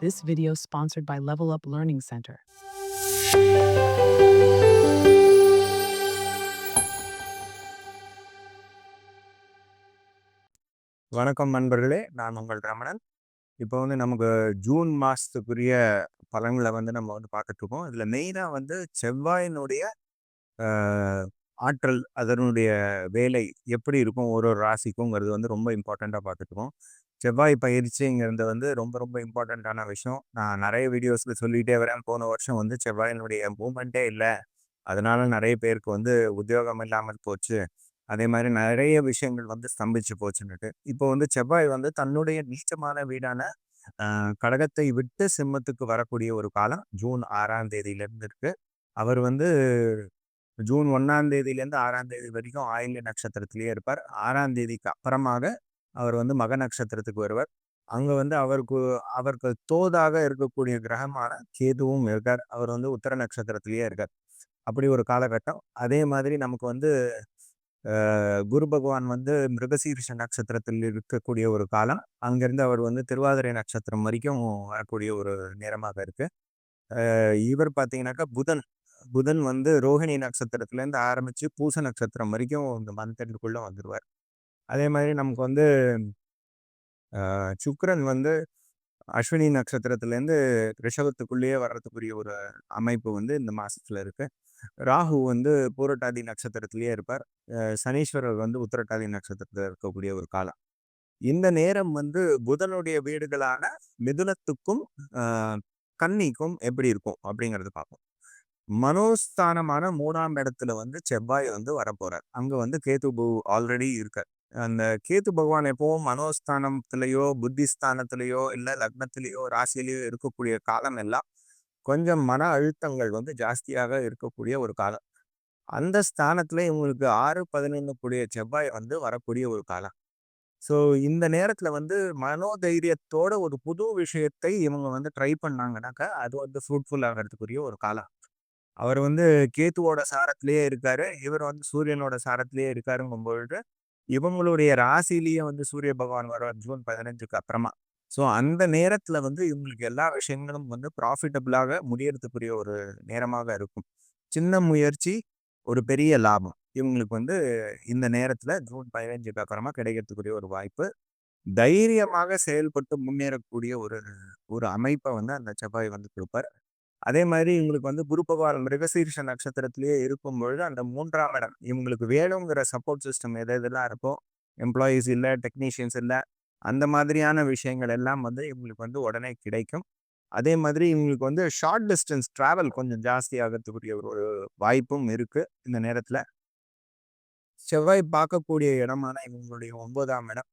This video sponsored by Level Up Learning Center. வணக்கம் நண்பர்களே. நான் உங்கள் ரமணன். இப்போ வந்து நமக்கு ஜூன் மாதத்துக்குரிய பலன்களை வந்து நம்ம வந்து பார்த்துட்டுருக்கோம் இதில் மெயினாக வந்து செவ்வாயினுடைய ஆற்றல் அதனுடைய வேலை எப்படி இருக்கும்? ஒரு ஒரு ராசிக்குங்கிறது வந்து ரொம்ப இம்பார்ட்டண்ட்டாக பார்த்துட்டுருக்கோம் செவ்வாய் பயிற்சிங்கிறது வந்து ரொம்ப ரொம்ப இம்பார்ட்டண்ட்டான விஷயம். நான் நிறைய வீடியோஸில் சொல்லிகிட்டே வரேன். போன வருஷம் வந்து செவ்வாயினுடைய மூமெண்ட்டே இல்லை. அதனால நிறைய பேருக்கு வந்து உத்தியோகம் இல்லாமல் போச்சு. அதே மாதிரி நிறைய விஷயங்கள் வந்து ஸ்தம்பிச்சு போச்சுன்னுட்டு. இப்போ வந்து செவ்வாய் வந்து தன்னுடைய நீச்சமான வீடான கடகத்தை விட்டு சிம்மத்துக்கு வரக்கூடிய ஒரு காலம் ஜூன் ஆறாம் தேதியிலேருந்து இருக்கு. அவர் வந்து ஜூன் ஒன்றாம் தேதியிலேருந்து ஆறாம் தேதி வரைக்கும் ஆயில்ய நட்சத்திரத்திலேயே இருப்பார். ஆறாம் தேதிக்கு அப்புறமாக அவர் வந்து மக நட்சத்திரத்துக்கு வருவார். அங்கே வந்து அவருக்கு அவருக்கு தோதாக இருக்கக்கூடிய கிரகமான கேதுவும் இருக்கார். அவர் வந்து உத்தர நட்சத்திரத்திலேயே இருக்கார். அப்படி ஒரு காலகட்டம். அதே மாதிரி நமக்கு வந்து குரு பகவான் வந்து மிருகசீரிஷ நட்சத்திரத்தில் இருக்கக்கூடிய ஒரு காலம். அங்கிருந்து அவர் வந்து திருவாதிரை நட்சத்திரம் வரைக்கும் வரக்கூடிய ஒரு நேரமாக இருக்கு. இவர் பார்த்தீங்கன்னாக்கா புதன். புதன் வந்து ரோஹிணி நட்சத்திரத்துலேருந்து ஆரம்பிச்சு பூச நட்சத்திரம் வரைக்கும் இந்த மந்த் எண்டுக்குள்ள வந்துடுவார் அதே மாதிரி நமக்கு வந்து சுக்கரன் வந்து அஸ்வினி நட்சத்திரத்துலேருந்து ரிஷபத்துக்குள்ளேயே வர்றதுக்குரிய ஒரு அமைப்பு வந்து இந்த மாதத்தில் இருக்குது ராகு வந்து பூரட்டாதி நட்சத்திரத்திலேயே இருப்பார். அஹ், சனீஸ்வரர் வந்து உத்திரட்டாதி நட்சத்திரத்தில் இருக்கக்கூடிய ஒரு காலம். இந்த நேரம் வந்து புதனுடைய வீடுகளான மிதுனத்துக்கும் கன்னிக்கும் எப்படி இருக்கும் அப்படிங்கிறது பார்ப்போம். மனோஸ்தானமான மூணாம் இடத்துல வந்து செவ்வாய் வந்து வரப்போறார். அங்க வந்து கேது ஆல்ரெடி இருக்கார். அந்த கேத்து பகவான் எப்பவும் மனோஸ்தானத்திலேயோ புத்திஸ்தானத்திலேயோ இல்ல லக்னத்திலேயோ ராசியிலேயோ இருக்கக்கூடிய காலம் எல்லாம் கொஞ்சம் மன அழுத்தங்கள் வந்து ஜாஸ்தியாக இருக்கக்கூடிய ஒரு காலம். அந்த ஸ்தானத்துல இவங்களுக்கு ஆறு பதினொன்று கூடிய செவ்வாய் வந்து வரக்கூடிய ஒரு காலம். ஸோ இந்த நேரத்துல வந்து மனோதைரியத்தோட ஒரு புது விஷயத்தை இவங்க வந்து ட்ரை பண்ணாங்கன்னாக்கா அது வந்து ஃப்ரூட்ஃபுல் ஆகிறதுக்குரிய ஒரு காலம். அவர் வந்து கேத்துவோட சாரத்திலேயே இருக்காரு. இவர் வந்து சூரியனோட சாரத்திலேயே இருக்காருங்கும் பொழுது இவங்களுடைய ராசிலேயே வந்து சூரிய பகவான் வருவார் ஜூன் பதினஞ்சுக்கு அப்புறமா. ஸோ அந்த நேரத்தில் வந்து இவங்களுக்கு எல்லா விஷயங்களும் வந்து ப்ராஃபிட்டபிளாக முடியறதுக்குரிய ஒரு நேரமாக இருக்கும். சின்ன முயற்சி ஒரு பெரிய லாபம். இவங்களுக்கு வந்து இந்த நேரத்தில் ஜூன் பதினஞ்சுக்கு அப்புறமா கிடைக்கிறதுக்குரிய ஒரு வாய்ப்பு. தைரியமாக செயல்பட்டு முன்னேறக்கூடிய ஒரு ஒரு அமைப்பை வந்து அந்த செவ்வாய் வந்து கொடுப்பார். அதே மாதிரி இவங்களுக்கு வந்து குரு மிருகசீர்ஷ நட்சத்திரத்திலேயே இருக்கும் பொழுது அந்த மூன்றாம் இடம் இவங்களுக்கு வேணுங்கிற சப்போர்ட் சிஸ்டம் எது எதெல்லாம் இருக்கோ எம்ப்ளாயீஸ் இல்லை டெக்னீஷியன்ஸ் இல்லை அந்த மாதிரியான விஷயங்கள் எல்லாம் வந்து இவங்களுக்கு வந்து உடனே கிடைக்கும். அதே மாதிரி இவங்களுக்கு வந்து ஷார்ட் டிஸ்டன்ஸ் ட்ராவல் கொஞ்சம் ஜாஸ்தி ஆகிறதுக்குரிய ஒரு வாய்ப்பும் இருக்குது இந்த நேரத்தில். செவ்வாய் பார்க்கக்கூடிய இடமான இவங்களுடைய ஒன்பதாம் இடம்.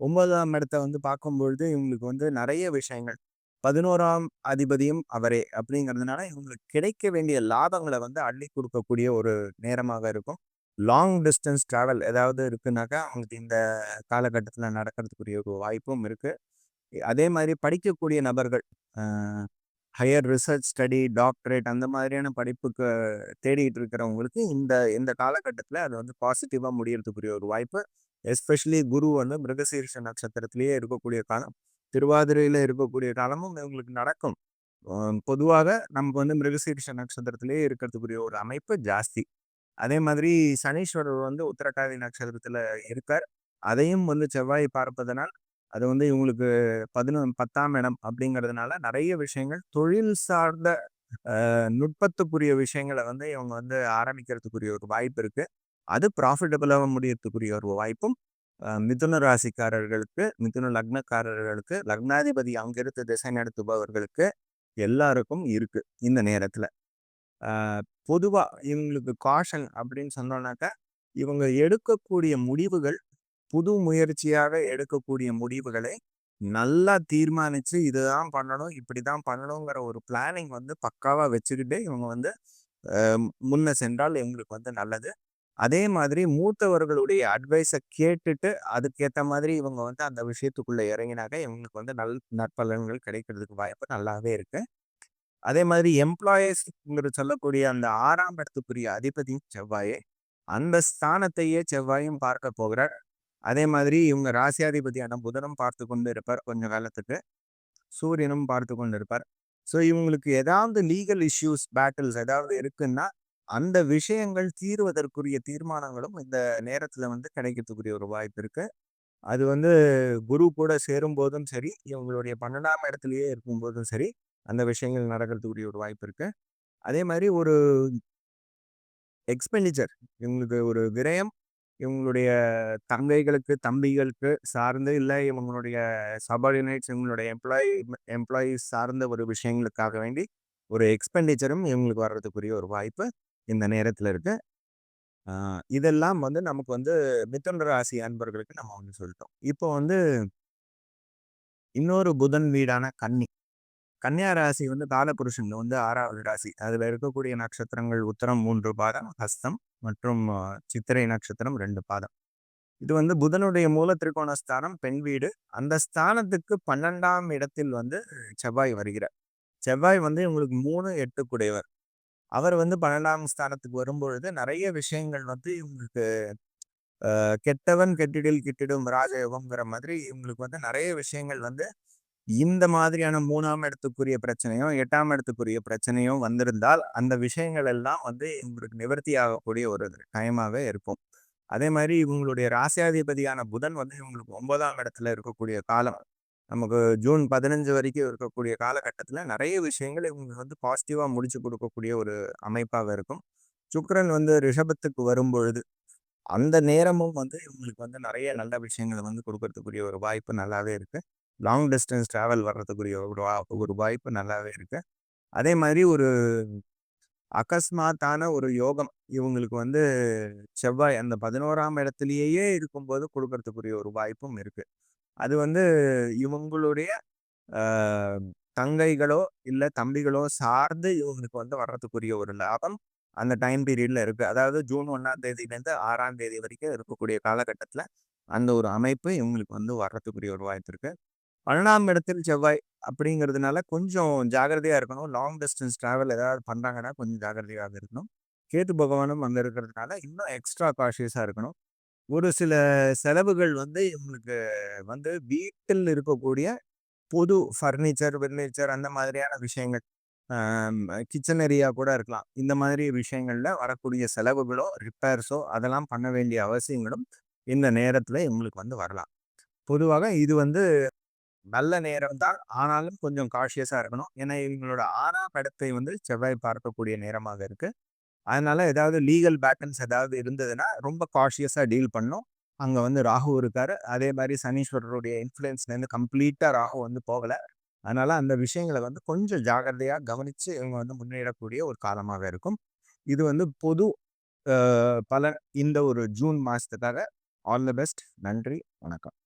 ஒன்பதாம் இடத்த வந்து பார்க்கும்பொழுது இவங்களுக்கு வந்து நிறைய விஷயங்கள். பதினோராம் அதிபதியும் அவரே அப்படிங்கிறதுனால இவங்களுக்கு கிடைக்க வேண்டிய லாபங்களை வந்து அள்ளி கொடுக்கக்கூடிய ஒரு நேரமாக இருக்கும். லாங் டிஸ்டன்ஸ் ட்ராவல் ஏதாவது இருக்குனாக்கா அவங்களுக்கு இந்த காலகட்டத்தில் நடக்கிறதுக்குரிய ஒரு வாய்ப்பும் இருக்குது அதே மாதிரி படிக்கக்கூடிய நபர்கள் ஹையர் ரிசர்ச் ஸ்டடி டாக்டரேட் அந்த மாதிரியான படிப்புக்கு தேடிட்டு இருக்கிறவங்களுக்கு இந்த இந்த காலகட்டத்தில் அது வந்து பாசிட்டிவாக முடியறதுக்குரிய ஒரு வாய்ப்பு. எஸ்பெஷலி குரு வந்து மிருகசீர்ஷ நட்சத்திரத்திலேயே இருக்கக்கூடிய காலம் திருவாதிரையில் இருக்கக்கூடிய காலமும் இவங்களுக்கு நடக்கும். பொதுவாக நமக்கு வந்து மிருகசீர்ஷ நட்சத்திரத்திலேயே இருக்கிறதுக்குரிய ஒரு அமைப்பு ஜாஸ்தி. அதே மாதிரி சனீஸ்வரர் வந்து உத்தரட்டாதி நட்சத்திரத்துல இருக்கார். அதையும் வந்து செவ்வாய் பார்ப்பதனால் அது வந்து இவங்களுக்கு பதினொன்று பத்தாம் இடம் அப்படிங்கிறதுனால நிறைய விஷயங்கள் தொழில் சார்ந்த நுட்பத்துக்குரிய விஷயங்களை வந்து இவங்க வந்து ஆரம்பிக்கிறதுக்குரிய ஒரு வாய்ப்பு இருக்கு. அது ப்ராஃபிட்டபிளாக முடியறதுக்குரிய ஒரு வாய்ப்பும் மிதுன ராசிக்காரர்களுக்கு மிதுன லக்னக்காரர்களுக்கு லக்னாதிபதி அங்கிருந்து திசை நடத்துபவர்களுக்கு எல்லாருக்கும் இருக்கு இந்த நேரத்துல. பொதுவாக இவங்களுக்கு காஷன் அப்படின்னு சொன்னோம்னாக்கா இவங்க எடுக்கக்கூடிய முடிவுகள் புது முயற்சியாக எடுக்கக்கூடிய முடிவுகளை நல்லா தீர்மானித்து இதுதான் பண்ணணும் இப்படி தான் பண்ணணுங்கிற ஒரு பிளானிங் வந்து பக்காவாக வச்சுக்கிட்டு இவங்க வந்து முன்ன சென்றால் இவங்களுக்கு வந்து நல்லது. அதே மாதிரி மூத்தவர்களுடைய அட்வைஸை கேட்டுட்டு அதுக்கேற்ற மாதிரி இவங்க வந்து அந்த விஷயத்துக்குள்ளே இறங்கினாக்க இவங்களுக்கு வந்து நல் நற்பலன்கள் கிடைக்கிறதுக்கு வாய்ப்பு நல்லாவே இருக்குது அதே மாதிரி எம்ப்ளாயீஸ்ங்கிறது சொல்லக்கூடிய அந்த ஆறாம் இடத்துக்குரிய அதிபதி செவ்வாயே அந்த ஸ்தானத்தையே செவ்வாயும் பார்க்க போகிறார். அதே மாதிரி இவங்க ராசியாதிபதியான புதனும் பார்த்து கொண்டு இருப்பார். கொஞ்ச காலத்துக்கு சூரியனும் பார்த்து கொண்டு இருப்பார். ஸோ இவங்களுக்கு ஏதாவது லீகல் இஷ்யூஸ் பேட்டில்ஸ் ஏதாவது இருக்குன்னா அந்த விஷயங்கள் தீர்வதற்குரிய தீர்மானங்களும் இந்த நேரத்தில் வந்து கிடைக்கிறதுக்குரிய ஒரு வாய்ப்பு இருக்கு. அது வந்து குரு கூட சேரும் போதும் சரி இவங்களுடைய பன்னெண்டாம் இடத்துலயே இருக்கும்போதும் சரி அந்த விஷயங்கள் நடக்கிறதுக்குரிய ஒரு வாய்ப்பு இருக்குது அதே மாதிரி ஒரு எக்ஸ்பெண்டிச்சர் இவங்களுக்கு ஒரு விரயம் இவங்களுடைய தங்கைகளுக்கு தம்பிகளுக்கு சார்ந்து இல்லை இவங்களுடைய சபார்டினேட்ஸ் இவங்களுடைய எம்ப்ளாயி எம்ப்ளாயீஸ் சார்ந்த ஒரு விஷயங்களுக்காக வேண்டி ஒரு எக்ஸ்பெண்டிச்சரும் இவங்களுக்கு வர்றதுக்குரிய ஒரு வாய்ப்பு இந்த நேரத்தில் இருக்குது இதெல்லாம் வந்து நமக்கு வந்து மிதுன ராசி அன்பர்களுக்கு நம்ம வந்து சொல்லிட்டோம் இப்போ வந்து இன்னொரு புதன் வீடான கன்னி. கன்னியா ராசி வந்து காலபுருஷன்ல வந்து ஆறாவது ராசி. அதுல இருக்கக்கூடிய நட்சத்திரங்கள் உத்தரம் மூன்று பாதம் ஹஸ்தம் மற்றும் சித்திரை நட்சத்திரம் ரெண்டு பாதம். இது வந்து புதனுடைய மூல திரிகோண ஸ்தானம் பெண் வீடு. அந்த ஸ்தானத்துக்கு பன்னெண்டாம் இடத்தில் வந்து செவ்வாய் வருகிறார். செவ்வாய் வந்து இவங்களுக்கு மூணு எட்டு குடையவர் அவர் வந்து பன்னெண்டாம் ஸ்தானத்துக்கு வரும்பொழுது நிறைய விஷயங்கள் வந்து இவங்களுக்கு கெட்டவன் கெட்டிடில் கிட்டிடும் ராஜயோகம்ங்கிற மாதிரி இவங்களுக்கு வந்து நிறைய விஷயங்கள் வந்து இந்த மாதிரியான மூணாம் இடத்துக்குரிய பிரச்சனையும் எட்டாம் இடத்துக்குரிய பிரச்சனையும் வந்திருந்தால் அந்த விஷயங்கள் எல்லாம் வந்து இவங்களுக்கு நிவர்த்தி ஆகக்கூடிய ஒரு டைமாகவே இருக்கும். அதே மாதிரி இவங்களுடைய ராசியாதிபதியான புதன் வந்து இவங்களுக்கு ஒன்பதாம் இடத்துல இருக்கக்கூடிய காலம் நமக்கு ஜூன் பதினஞ்சு வரைக்கும் இருக்கக்கூடிய காலகட்டத்தில் நிறைய விஷயங்கள் இவங்களுக்கு வந்து பாசிட்டிவாக முடிச்சு கொடுக்கக்கூடிய ஒரு அமைப்பாக இருக்கும். சுக்கரன் வந்து ரிஷபத்துக்கு வரும்பொழுது அந்த நேரமும் வந்து இவங்களுக்கு வந்து நிறைய நல்ல விஷயங்களை வந்து கொடுக்கறதுக்குரிய ஒரு வாய்ப்பு நல்லாவே இருக்குது லாங் டிஸ்டன்ஸ் ட்ராவல் வர்றதுக்குரிய ஒரு வா- ஒரு வாய்ப்பு நல்லாவே இருக்குது அதே மாதிரி ஒரு அகஸ்மாத்தான ஒரு யோகம் இவங்களுக்கு வந்து செவ்வாய் அந்த பதினோராம் இடத்துலையே இருக்கும்போது கொடுக்கறதுக்குரிய ஒரு வாய்ப்பும் இருக்குது அது வந்து இவங்களுடைய தங்கைகளோ இல்லை தம்பிகளோ சார்ந்து இவங்களுக்கு வந்து வர்றதுக்குரிய ஒரு லாபம் அந்த டைம் பீரியடில் இருக்குது அதாவது ஜூன் ஒன்றாம் தேதியிலேருந்து ஆறாம் தேதி வரைக்கும் இருக்கக்கூடிய காலகட்டத்தில் அந்த ஒரு அமைப்பு இவங்களுக்கு வந்து வர்றதுக்குரிய ஒரு வாய்ப்பு இருக்குது பன்னெண்டாம் இடத்தில் செவ்வாய் அப்படிங்கிறதுனால கொஞ்சம் ஜாகிரதையாக இருக்கணும். லாங் டிஸ்டன்ஸ் ட்ராவல் ஏதாவது பண்ணுறாங்கன்னா கொஞ்சம் ஜாகிரதையாக இருக்கணும். கேத்து பகவானும் அங்கே இருக்கிறதுனால இன்னும் எக்ஸ்ட்ரா காஷியஸாக இருக்கணும். ஒரு சில செலவுகள் வந்து இவங்களுக்கு வந்து வீட்டில் இருக்கக்கூடிய பொது ஃபர்னிச்சர் ஃபர்னிச்சர் அந்த மாதிரியான விஷயங்கள் கிச்சன் ஏரியா கூட இருக்கலாம். இந்த மாதிரி விஷயங்களில் வரக்கூடிய செலவுகளோ ரிப்பேர்ஸோ அதெல்லாம் பண்ண வேண்டிய அவசியங்களும் இந்த நேரத்தில் இவங்களுக்கு வந்து வரலாம். பொதுவாக இது வந்து நல்ல நேரம் தான். ஆனாலும் கொஞ்சம் காஷியஸாக இருக்கணும். ஏன்னா இவங்களோட ஆறாம் இடத்தை வந்து செவ்வாய் பார்க்கக்கூடிய நேரமாக இருக்குது அதனால ஏதாவது லீகல் பேட்டன்ஸ் ஏதாவது இருந்ததுன்னா ரொம்ப காஷியஸாக டீல் பண்ணும் அங்கே வந்து ராகு இருக்கார். அதே மாதிரி சனீஸ்வரருடைய இன்ஃப்ளூயன்ஸ்லேருந்து கம்ப்ளீட்டாக ராகு வந்து போகலை. அதனால அந்த விஷயங்களை வந்து கொஞ்சம் ஜாகிரதையாக கவனித்து இவங்க வந்து முன்னேறக்கூடிய ஒரு காலமாக இருக்கும். இது வந்து பொது பல இந்த ஒரு ஜூன் மாதத்துக்காக ஆல் த பெஸ்ட். நன்றி. வணக்கம்.